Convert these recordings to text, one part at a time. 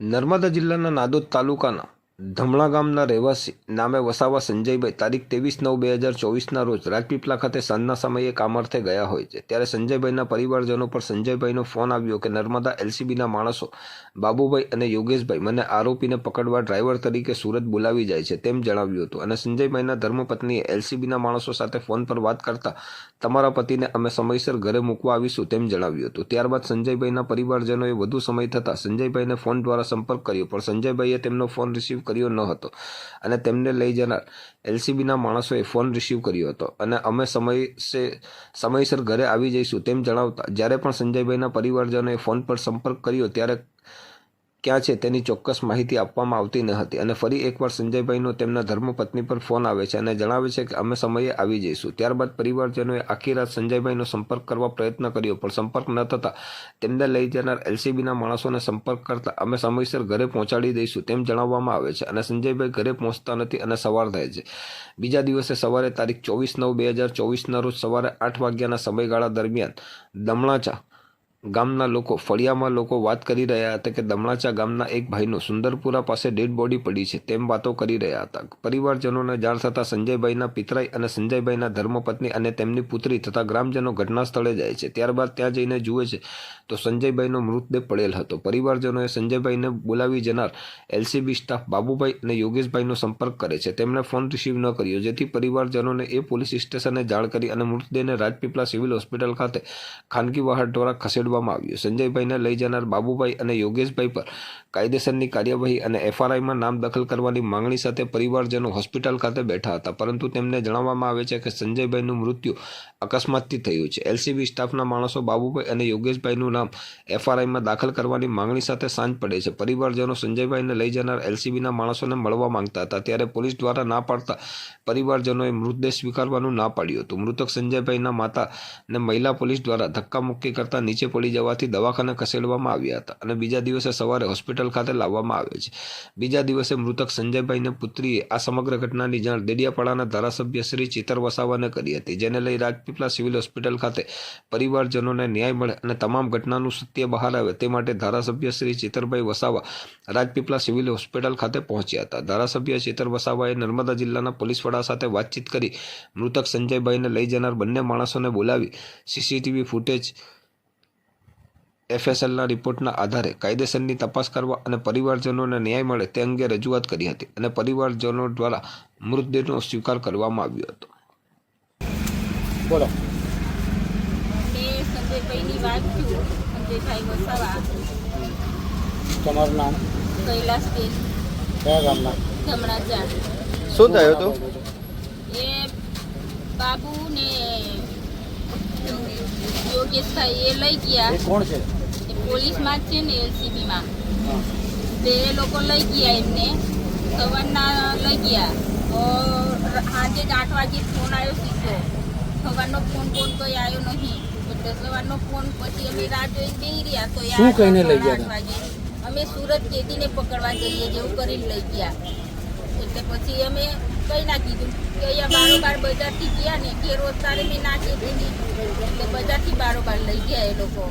નર્મદા જિલ્લાના નાદોદ તાલુકાના ધમણા ગામના રહેવાસી નામે વસાવા સંજયભાઈ તારીખ ત્રેવીસ નવ બે હજાર ચોવીસના રોજ રાજપીપલા ખાતે સાંજના સમયે કામર્થે ગયા હોય છે. ત્યારે સંજયભાઈના પરિવારજનો પર સંજયભાઈનો ફોન આવ્યો કે નર્મદા એલસીબીના માણસો બાબુભાઈ અને યોગેશભાઈ મને આરોપીને પકડવા ડ્રાઈવર તરીકે સુરત બોલાવી જાય છે તેમ જણાવ્યું હતું. અને સંજયભાઈના ધર્મપત્નીએ એલસીબીના માણસો સાથે ફોન પર વાત કરતા તમારા પતિને અમે સમયસર ઘરે મૂકવા આવીશું તેમ જણાવ્યું હતું. ત્યારબાદ સંજયભાઈના પરિવારજનોએ વધુ સમય થતાં સંજયભાઈને ફોન દ્વારા સંપર્ક કર્યો, પણ સંજયભાઈએ તેમનો ફોન રિસીવ કર્યો ન હતો. અને તેમને લઈ જનાર એલસીબીના માણસોએ ફોન રિસીવ કર્યો હતો. અને અમે સમયસે, સમયસર ઘરે આવી જઈશું તેમ જણાવતા, જ્યારે પણ સંજયભાઈના પરિવારજનોએ ફોન પર સંપર્ક કર્યો, ત્યારે ક્યાં છે તેની ચોક્કસ માહિતી આપવામાં આવતી ન હતી. અને ફરી એકવાર સંજયભાઈનો તેમના ધર્મપત્ની પર ફોન આવે છે અને જણાવે છે કે અમે સમયે આવી જઈશું. ત્યારબાદ પરિવારજનોએ આખી રાત સંજયભાઈનો સંપર્ક કરવા પ્રયત્ન કર્યો, પણ સંપર્ક ન થતાં તેમને લઈ જનાર એલસીબીના માણસોને સંપર્ક કરતા અમે સમયસર ઘરે પહોંચાડી દઈશું તેમ જણાવવામાં આવે છે અને સંજયભાઈ ઘરે પહોંચતા નથી અને સવાર થાય છે. બીજા દિવસે સવારે તારીખ ચોવીસ નવ, બે હજાર ચોવીસના રોજ સવારે આઠ વાગ્યાના સમયગાળા દરમિયાન દમણાચા ગામના લોકો, ફળિયામાં લોકો વાત કરી રહ્યા હતા કે દમણાચા ગામના એક ભાઈનું સુંદરપુરા પાસે ડેડ બોડી પડી છે, તેમ વાતો કરી રહ્યા હતા. પરિવારજનોને જાણ થતાં સંજયભાઈના પિતરાઈ અને સંજયભાઈના ધર્મપત્ની અને તેમની પુત્રી તથા ગ્રામજનો ઘટના સ્થળે જાય છે. ત્યારબાદ ત્યાં જઈને જુએ છે તો સંજયભાઈનો મૃતદેહ પડેલ હતો. પરિવારજનોએ સંજયભાઈને બોલાવી જનાર એલસીબી સ્ટાફ બાબુભાઈ અને યોગેશભાઈનો સંપર્ક કરે છે. તેમણે ફોન રિસીવ ન કર્યો, જેથી પરિવારજનોને એ પોલીસ સ્ટેશને જાણ કરી અને મૃતદેહને રાજપીપળા સિવિલ હોસ્પિટલ ખાતે ખાનગી વાહન દ્વારા ખસેડવામાં આવ્યું. સંજયભાઈને લઈ જનાર બાબુભાઈ અને યોગેશભાઈ પર કાયદેસરની કાર્યવાહી અને એફઆરઆઈમાં નામ દખલ કરવાની માંગણી સાથે પરિવારજનો હોસ્પિટલ ખાતે બેઠા હતા. પરંતુ તેમને જણાવવામાં આવે છે કે સંજયભાઈનું મૃત્યુ અકસ્માતથી થયું છે. એલસીબી સ્ટાફના માણસો બાબુભાઈ અને યોગેશભાઈનું નામ એફઆરઆઈમાં દાખલ કરવાની માંગણી સાથે સાંજ પડે છે. પરિવારજનો સંજયભાઈને લઈ જનાર એલસીબીના માણસોને મળવા માંગતા હતા ત્યારે પોલીસ દ્વારા ના પાડતા પરિવારજનોએ મૃતદેહ સ્વીકારવાનું ના પાડ્યું હતું. મૃતક સંજયભાઈના માતા અને મહિલા પોલીસ દ્વારા ધક્કામુક્કી કરતા નીચે પડી જવાથી દવાખાને ખસેડવામાં આવ્યા હતા અને બીજા દિવસે સવારે હોસ્પિટલ ખાતે લાવવામાં આવે છે. બીજા દિવસે મૃતક સંજયભાઈને પુત્રીએ આ સમગ્ર ઘટનાની જાણ દેડિયાપાડાના ધારાસભ્ય શ્રી ચિતર વસાવાને કરી હતી, જેને લઈ રાજપીપળા સિવિલ હોસ્પિટલ ખાતે પરિવારજનોને ન્યાય મળે અને તમામ ઘટનાનું સત્ય બહાર આવે તે માટે ધારાસભ્ય શ્રી ચિતરભાઈ વસાવા રાજપીપળા સિવિલ હોસ્પિટલ ખાતે પહોંચ્યા હતા. ધારાસભ્ય ચિતર વસાવાએ નર્મદા જિલ્લાના પોલીસ વડા સાથે વાતચીત કરી મૃતક સંજયભાઈને લઈ જનાર બંને માણસોને બોલાવી સીસીટીવી ફૂટેજ એફએસએલના રિપોર્ટના આધારે કાયદેસરની તપાસ કરવા અને પરિવારજનોને ન્યાય મળે તે અંગે રજૂઆત કરી હતી અને પરિવારજનો દ્વારા મૃતદેહનો સ્વીકાર કરવામાં આવ્યો હતો. બોલો. તમારું નામ? કૈલાસબેન. કયા ગામના? ધમણાચા. શું થયું હતું? એ બાબુ ને યોગેશભાઈ એ લઈ ગયા. કોણ છે? પોલીસમાં જ છે ને એલસીબીમાં. તે એ લોકો લઈ ગયા એમને. સવારના લઈ ગયા. તો સાંજે જ આઠ વાગે ફોન આવ્યો સીધો. સવારનો ફોન ફોન તો આવ્યો નહીં. એટલે સવારનો ફોન પછી અમે રાહ જોઈ જઈ રહ્યા. તો શું કહીને લઈ ગયા અમે સુરત કેદીને પકડવા જઈએ જેવું કરીને લઈ ગયા. એટલે પછી અમે કઈ ના કીધું કે અહીંયા બારોબાર બજારથી ગયા ને કે રોજ તારે મેં ના કીધી એટલે બજારથી બારોબાર લઈ ગયા એ લોકો.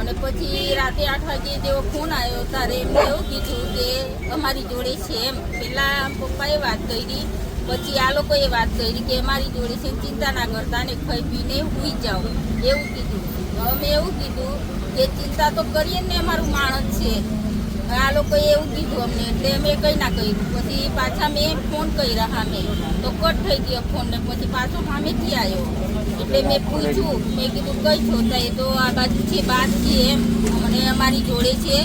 અને પછી રાતે આઠ વાગે જેવો ફોન આવ્યો, ત્યારે એમને એવું કીધું કે અમારી જોડે છે એમ. પહેલાં પપ્પાએ વાત કરી, પછી આ લોકોએ વાત કરી કે અમારી જોડે છે, ચિંતા ના કરતા ને ખાઈ પીને સૂઈ જાઓ. એવું કીધું. અમે એવું કીધું કે ચિંતા તો કરીએ ને, અમારું માણસ છે. આ લોકોએ એવું કીધું અમને, એટલે અમે કંઈ ના કર્યું. પછી પાછા મેં ફોન કર્યા સામે. તો કટ થઈ ગયો ફોન ને, પછી પાછો સામેથી આવ્યો. એટલે મેં પૂછ્યું, મેં કીધું, કઈ છો એ તો આ બાજુ છે બાદ છે એમ, અને અમારી જોડે છે,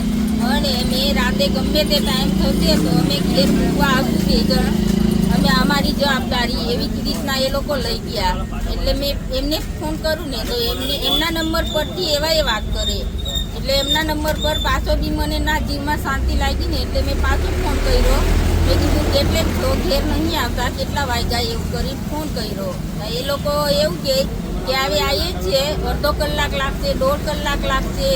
અને મેં રાતે ગમે તે ટાઈમ થશે તો અમે ઘેર મૂકવા આવશું બે જણ. અમે અમારી જવાબદારી એવી જ રીતના એ લોકો લઈ ગયા. એટલે મેં એમને ફોન કરું ને તો એમને, એમના નંબર પરથી એવા વાત કરે. એટલે એમના નંબર પર પાછો બી મને ના, જીવમાં શાંતિ લાગી ને એટલે મેં પાછો ફોન કર્યો. મેં કીધું કેટલે છો ઘેર નહીં આવતા. કેટલા વાગ્યા એવું કરી ફોન કર્યો. એ લોકો એવું કહે કે હવે આવીએ જ છે અડધો કલાક લાગશે, દોઢ કલાક લાગશે.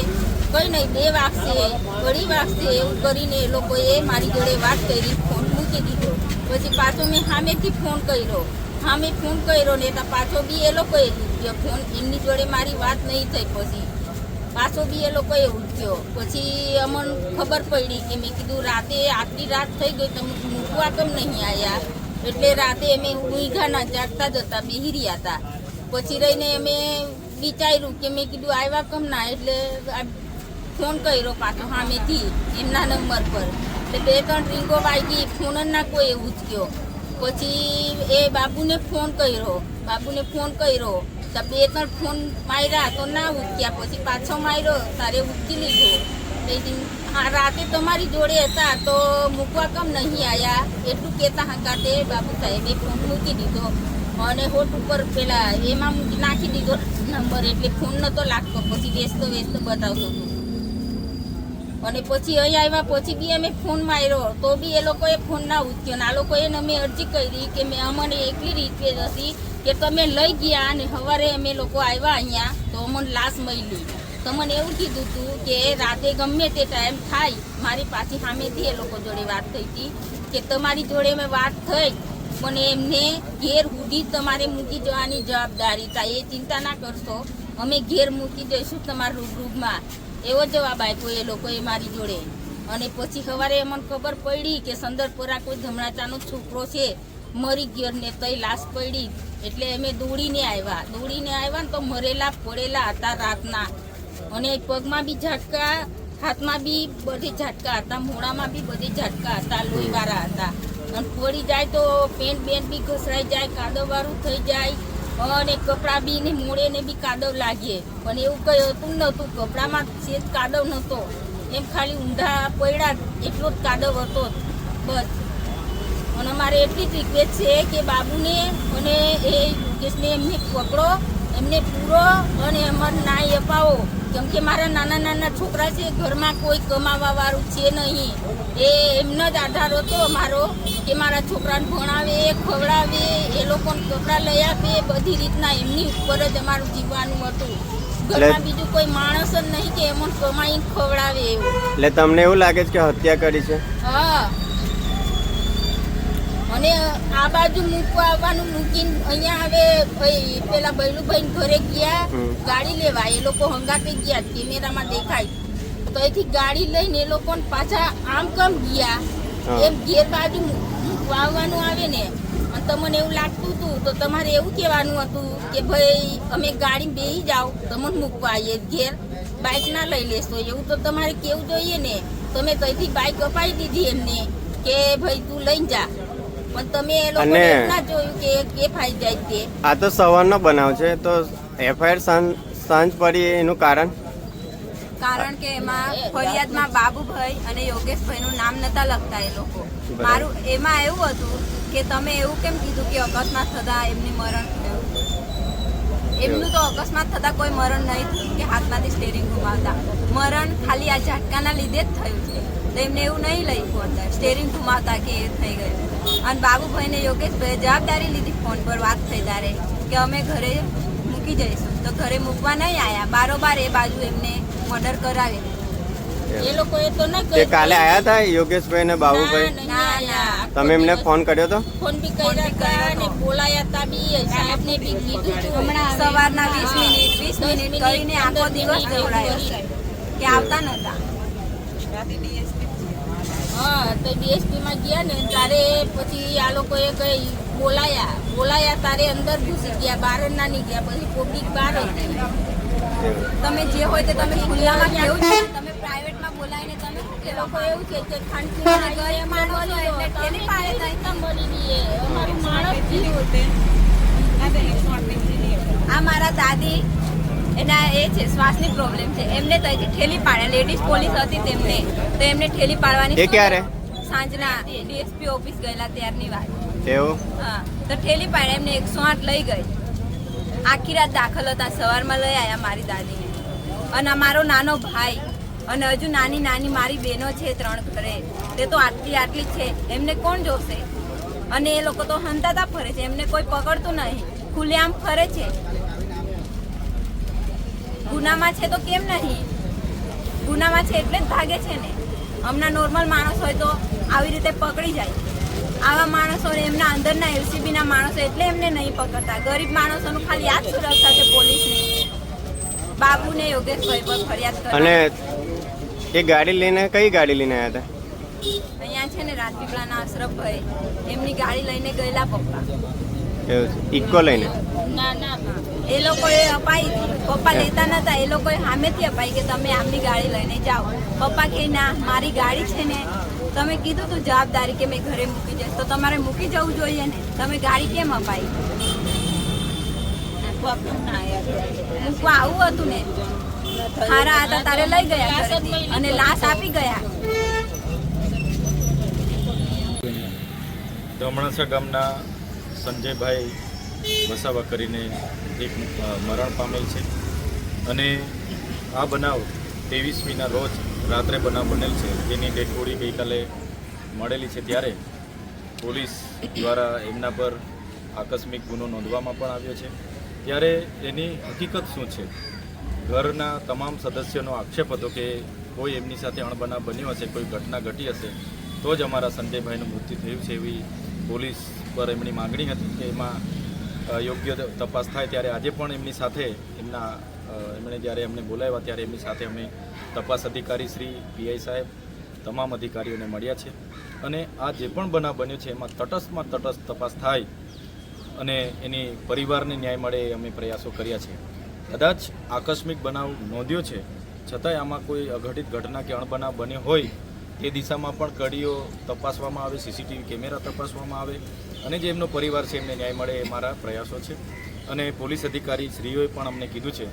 કંઈ નહીં, બે વાગશે, ઘડી વાગશે. એવું કરીને એ લોકોએ મારી જોડે વાત કરી, ફોન મૂકી દીધો. પછી પાછો મેં સામેથી ફોન કર્યો. સામે ફોન કર્યો ને પાછો બી એ લોકોએ ફોન. એમની જોડે મારી વાત નહીં થઈ પછી. પાછો બી એ લોકોએ ઉઠ્યો. પછી અમને ખબર પડી કે મેં કીધું, રાતે આટલી રાત થઈ ગઈ, તમે મૂકવા કેમ નહીં આવ્યા એટલે રાતે અમે ઊંઘા ના જ હતા બેહી હતા. પછી રહીને અમે વિચાર્યું કે મેં કીધું આવ્યા કેમ ના? એટલે ફોન કર્યો પાછો સામેથી એમના નંબર પર. એટલે બે ત્રણ રીંગો વાગી, ફોન જ ના કોઈ ઉચક્યો. પછી એ બાબુને ફોન કર્યો. બાબુને ફોન કર્યો. તો બે ત્રણ ફોન માર્યા તો ના ઉચક્યા પછી પાછો માર્યો, તારે ઉચકી લીધો. રાતે તમારી જોડે હતા, તો મૂકવા કેમ નહીં આવ્યા એટલું કહેતા હંકાતે બાબુ સાહેબે ફોન મૂકી દીધો. અને હોટ ઉપર પેલા એમાં નાખી દીધો નંબર એટલે ફોન નતો લાગતો. પછી વેચતો વેચતો બતાવતો હતો. અને પછી અહીં આવ્યા પછી બી અમે ફોન માર્યો. તો બી એ લોકોએ ફોન ના ઉચક્યો ને આ લોકોએ અમે અરજી કરી કે મેં અમને એટલી રિક્વેસ્ટ હતી કે તમે લઈ ગયા અને સવારે અમે લોકો આવ્યા અહીંયા. તો અમને લાશ મળી. તો મને એવું કીધું હતું કે રાતે ગમે તે ટાઈમ થાય. મારી પાછી સામેથી એ લોકો જોડે વાત થઈ હતી કે તમારી જોડે મેં વાત થઈ. પણ એમને ઘેર સુધી તમારે મૂકી જવાની જવાબદારી થાય. એ ચિંતા ના કરશો. અમે ઘેર મૂકી જઈશું તમારા રૂબરૂમાં. એવો જવાબ આપ્યો, એ લોકોએ મારી જોડે. અને પછી સવારે મને ખબર પડી કે સંદરપુરા કોઈ ધમણાચાનો છોકરો છે. મરી ગયો ને તઈ લાશ પડી. એટલે અમે દોડીને આવ્યા. દોડીને આવ્યા ને તો મરેલા પડેલા હતા રાતના. અને પગમાં બી ઝાટકા, હાથમાં બી બધે ઝાટકા હતા મોડામાં બી બધે ઝાટકા હતા, લોહીવાળા હતા. અને પડી જાય તો પેન્ટ બેન્ટ બી ઘસરાઈ જાય, કાદવવાળું થઈ જાય. અને કપડાં બી ને મોડે ને બી કાદવ લાગીએ. પણ એવું કઈ હતું નહોતું. કપડામાં સેજ કાદવ નહોતો. એમ ખાલી ઊંધા પડ્યા એટલો જ કાદવ હતો. બસ. અને અમારે એટલી જ રિક્વેસ્ટ છે કે બાબુને અને એ યોગેશને એમને પકડો, એમને પૂરો અને અમારે નાય અપાવો. કેમ કે મારા નાના નાના છોકરા છે ઘરમાં કોઈ કમાવા વાળું છે નહીં. એ એમનો જ આધાર હતો મારો કે મારા છોકરાને ભણાવે ખવડાવે એ લોકોને કપડાં લઈ આપે બધી રીતના એમની ઉપર જ અમારું જીવવાનું હતું. ઘરમાં બીજું કોઈ માણસ જ નહીં કે એમને કમાઈને ખવડાવે એવું. એટલે તમને એવું લાગે છે કે હત્યા કરી છે? હા અને આ બાજુ મૂકવા આવવાનું મૂકીને અહીંયા હવે ભાઈ પેલા બૈલુભાઈ ઘરે ગયા ગાડી લેવા. એ લોકો હંગાતે ગયા કેમેરામાં દેખાય. તો અહીંથી ગાડી લઈને એ લોકો પાછા આમ કમ ગયા? એમ ઘેર બાજુ મૂકવા આવવાનું આવે ને. અને તમને એવું લાગતું હતું તો તમારે એવું કહેવાનું હતું કે ભાઈ અમે ગાડી બેસી જાઓ તમને મૂકવા આવીએ ઘેર. બાઇક ના લઈ લેશો. એવું તો તમારે કેવું જોઈએ ને? તમે ત્યાંથી બાઇક અપાવી દીધી એમને કે ભાઈ તું લઈને જા. અને- ના જોયું કે કે ફાઈ જાય તે આ તો સવારનો બનાવ છે તો એફઆઈઆર સાંજ પડી એનું કારણ? કારણ કે એમાં ફરિયાદમાં બાબુભાઈ અને યોગેશભાઈનું નામ નતા લખતા એ લોકો. મારું એમાં એવું હતું કે તમે એવું કેમ કીધું કે અકસ્માત થતા એમની મરણ થયું? એમનું તો અકસ્માત થતા કોઈ મરણ નહીં થયું કે હાથમાંથી સ્ટેરિંગ ગુમાવતા. મરણ ખાલી આ ઝાટકાના લીધે જ થયું છે. તો એમને એવું નહીં લખ્યું અંદર સ્ટેરિંગ ગુમાવતા કે એ થઈ ગયું. અને બાબુભાઈને યોગેશભાઈ જવાબદારી લીધી ફોન પર વાત થઈ તારે કે અમે ઘરે મૂકી જઈશું. તો ઘરે મૂકવા નહીં આવ્યા બારોબાર એ બાજુ એમને મર્ડર કરાવી એ લોકો એ તો ન કે કાલે આયા હતા યોગેશભાઈ ને બાબુભાઈ? ના, નહીં તમે એમને ફોન કર્યો તો? ફોન બી કર્યા હતા અને બોલાયા હતા બી. સાહેબને બી કીધું હતું. હમણાં સવારના 20 મિનિટ વીસ દસ મિનિટ મિનિટ, કરીને આખો દિવસ કરી. કે આવતા નતા હા તો બીએસપીમાં ગયા ને ત્યારે પછી આ લોકોએ કઈ બોલાયા. બોલાયા તારે અંદર ઘૂસી ગયા બહાર ના નીકળ્યા પછી પબ્લિક બહાર હતી તમે જે હોય તે તમે ખુલ્લામાં કેવું છે? તમે પ્રાઇવેટમાં બોલાવીને તમે એ લોકો એવું કે કે ખાનપીણા ગરીબ માણસો એટલે ઠેલી પાડે તો એકદમ બની દઈએ અમારું માણસ આ મારા દાદી એના એ છે શ્વાસની પ્રોબ્લેમ છે. એમને તો ઠેલી પાડ્યા. લેડીઝ પોલીસ હતી તેમને. તો એમને ઠેલી પાડવાની એ ક્યારે? સાંજના ડીએસપી ઓફિસ ગયેલા ત્યારની વાત. એવું? હા. તો ઠેલી પાડે એમને એકસો આઠ લઈ ગઈ. આખી રાત દાખલ હતા. સવારમાં લઈ આવ્યા મારી દાદીને અને મારો નાનો ભાઈ અને હજુ નાની નાની મારી બહેનો છે ત્રણ ઘરે. તે તો આટલી આટલી છે. એમને કોણ જોશે? અને એ લોકો તો હંતાતા ફરે છે. એમને કોઈ પકડતું નહીં. ખુલ્લેઆમ ફરે છે. ગુનામાં છે તો કેમ નહીં? ગુનામાં છે એટલે જ ભાગે છે ને. હમણાં નોર્મલ માણસ હોય તો આવી રીતે પકડી જાય. આવા માણસો એમના અંદરના એલસીબીના માણસો એટલે એમને નહીં પકડતા. ગરીબ માણસોનું ખાલી યાદ સુરક્ષા છે પોલીસની. બાબુને યોગેશભાઈ પર ફરિયાદ કરી અને એ ગાડી લઈને કઈ ગાડી લઈને આવ્યા હતા? અહીંયા છે ને રાજપીપળાના અશરફભાઈ એમની ગાડી લઈને ગયેલા પપ્પા. ઇકો લઈને? ના ના. એ લોકોએ અપાઈ. પપ્પા લેતા નતા એ લોકોએ સામેથી અપાઈ કે તમે આમની ગાડી લઈને જાઓ. પપ્પા કે ના મારી ગાડી છે ને તમે કીધું તું જવાબદારી કે મેં ઘરે મૂકી જઈશ તો તમારે મૂકી જવું જોઈએ ને. તમે ગાડી કેમ અપાઈ? મૂકવા આવું હતું ને. હારા હતા તારે લઈ ગયા અને લાશ આપી ગયા. દમણાસા ગામના સંજયભાઈ વસાવા કરીને એક મરણ પામેલ છે. અને આ બનાવ ત્રેવીસમીના રોજ રાત્રે બનાવ બનેલ છે. જેની ડેડ બોડી ગઈકાલે મળેલી છે ત્યારે પોલીસ દ્વારા એમના પર આકસ્મિક ગુનો નોંધવામાં પણ આવ્યો છે. ત્યારે એની હકીકત શું છે? ઘરના તમામ સદસ્યોનો આક્ષેપ હતો કે કોઈ એમની સાથે અણબનાવ બન્યો હશે, કોઈ ઘટના ઘટી હશે, તો જ અમારા સંજયભાઈનું મૃત્યુ થયું છે એવી પોલીસ પર એમની માગણી હતી કે એમાં યોગ્ય તપાસ થાય ત્યારે આજે પણ એમની સાથે એમના એમણે જ્યારે અમને બોલાવ્યા ત્યારે એમની સાથે અમે તપાસ અધિકારી શ્રી પીઆઈ સાહેબ તમામ અધિકારીઓને મળ્યા છે. અને આ જે પણ બનાવ બન્યો છે એમાં તટસ્થમાં તટસ્થ તપાસ થાય અને એની પરિવારને ન્યાય મળે એ અમે પ્રયાસો કર્યા છે. કદાચ આકસ્મિક બનાવ નોંધ્યો છે. છતાંય આમાં કોઈ અઘટિત ઘટના કે અણબનાવ બન્યો હોય તે દિશામાં પણ કડીઓ તપાસવામાં આવે સીસીટીવી કેમેરા તપાસવામાં આવે અને જે એમનો પરિવાર છે એમને ન્યાય મળે એ મારા પ્રયાસો છે. અને પોલીસ અધિકારી શ્રીઓએ પણ અમને કીધું છે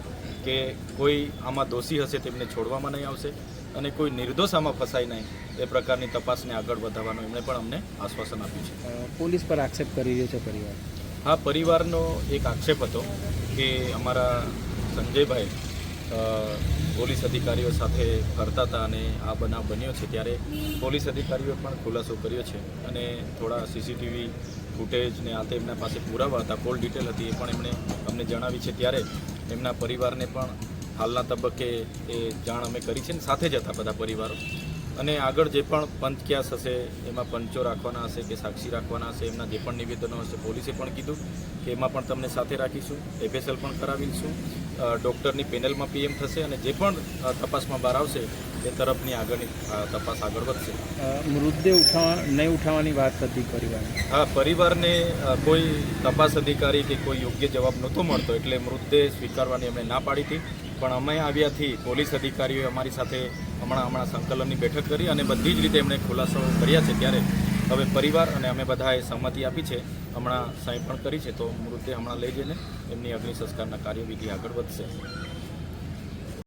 કે કોઈ આમાં દોષી હશે તેમને છોડવામાં નહીં આવશે અને કોઈ નિર્દોષ આમાં ફસાય નહીં એ પ્રકારની તપાસને આગળ વધારવાનું એમણે પણ અમને આશ્વાસન આપ્યું છે. પોલીસ પર આક્ષેપ કરી રહ્યો છે પરિવાર? હા પરિવારનો એક આક્ષેપ હતો કે અમારા સંજયભાઈ પોલીસ અધિકારીઓ સાથે ફરતા હતા અને આ બનાવ બન્યો છે ત્યારે પોલીસ અધિકારીઓએ પણ ખુલાસો કર્યો છે અને થોડા સીસીટીવી ફૂટેજ ને આ તે એમના પાસે પુરાવા હતા કોલ ડિટેલ હતી એ પણ એમણે અમને જણાવી છે ત્યારે એમના પરિવારને પણ હાલના તબક્કે એ જાણ અમે કરી છે ને સાથે જ હતા બધા પરિવારો. અને આગળ જે પણ પંચક્યાસ હશે, એમાં પંચો રાખવાના હશે કે સાક્ષી રાખવાના હશે, એમના જે પણ નિવેદનો હશે, પોલીસે પણ કીધું કે એમાં પણ તમને સાથે રાખીશું એફએસએલ પણ કરાવીશું. ડૉક્ટરની પેનલમાં પીએમ થશે અને જે પણ તપાસમાં બહાર આવશે એ તરફની આગળની તપાસ આગળ વધશે. મૃતદેહ ઉઠાવવા નહીં ઉઠાવવાની વાત હતી પરિવારની? હા પરિવારને કોઈ તપાસ અધિકારી કે કોઈ યોગ્ય જવાબ નહોતો મળતો એટલે મૃતદેહ સ્વીકારવાની અમે ના પાડી હતી. પણ અમે આવ્યાથી પોલીસ અધિકારીઓએ અમારી સાથે હમણાં હમણાં સંકલનની બેઠક કરી અને બધી જ રીતે એમણે ખુલાસો કર્યા છે. ત્યારે હવે પરિવાર અને અમે બધાએ સંમતિ આપી છે. હમણાં સાંઈ પણ કરી છે, તો મૃતદેહ હમણાં લઈ જઈને એમની અગ્નિ સંસ્કારના કાર્યવિધિ આગળ વધશે.